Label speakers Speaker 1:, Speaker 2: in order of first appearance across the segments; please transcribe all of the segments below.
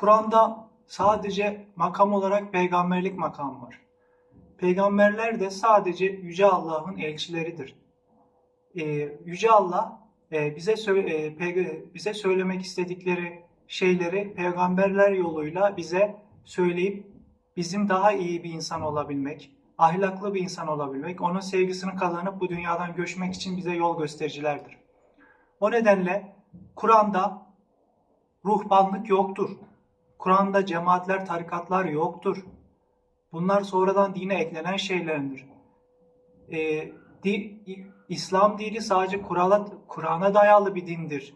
Speaker 1: Kur'an'da sadece makam olarak peygamberlik makamı var. Peygamberler de sadece Yüce Allah'ın elçileridir. Ee, Yüce Allah e, bize e, bize söylemek istedikleri şeyleri peygamberler yoluyla bize söyleyip bizim daha iyi bir insan olabilmek, ahlaklı bir insan olabilmek, onun sevgisini kazanıp bu dünyadan göçmek için bize yol göstericilerdir. O nedenle Kur'an'da ruhbanlık yoktur. Kur'an'da cemaatler, tarikatlar yoktur. Bunlar sonradan dine eklenen şeylerdir. Ee, di- İslam dini sadece Kur'an'a Kur'an'a dayalı bir dindir.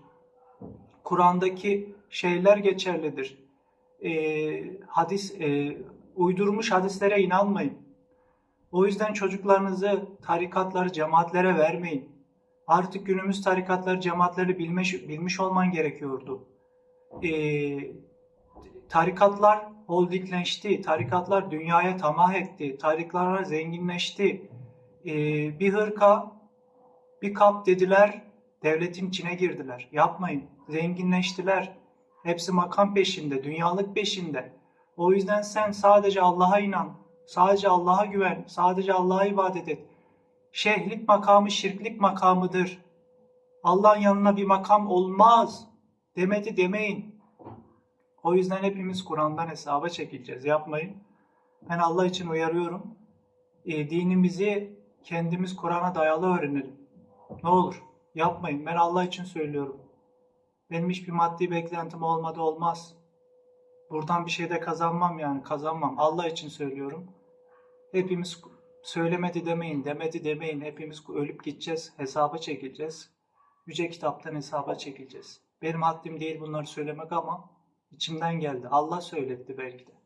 Speaker 1: Kur'an'daki şeyler geçerlidir. Ee, hadis e, uydurmuş hadislere inanmayın. O yüzden çocuklarınızı tarikatları, cemaatlere vermeyin. Artık günümüz tarikatları, cemaatleri bilmiş, bilmiş olman gerekiyordu. Ee, tarikatlar holdingleşti, tarikatlar dünyaya tamah etti, tarikatlar zenginleşti. Ee, bir hırka, bir kap dediler, devletin içine girdiler. Yapmayın, zenginleştiler. Hepsi makam peşinde, dünyalık peşinde. O yüzden sen sadece Allah'a inan, sadece Allah'a güven, sadece Allah'a ibadet et. Şeyhlik makamı şirklik makamıdır. Allah'ın yanına bir makam olmaz. Demedi demeyin. O yüzden hepimiz Kur'an'dan hesaba çekileceğiz. Yapmayın. Ben Allah için uyarıyorum. E, dinimizi kendimiz Kur'an'a dayalı öğrenelim. Ne olur yapmayın. Ben Allah için söylüyorum. Benim hiçbir maddi beklentim olmadı olmaz. Buradan bir şey de kazanmam yani kazanmam. Allah için söylüyorum. Hepimiz söylemedi demeyin, demedi demeyin. Hepimiz ölüp gideceğiz, hesaba çekileceğiz. Yüce kitaptan hesaba çekileceğiz. Benim haddim değil bunları söylemek ama içimden geldi. Allah söyletti belki de.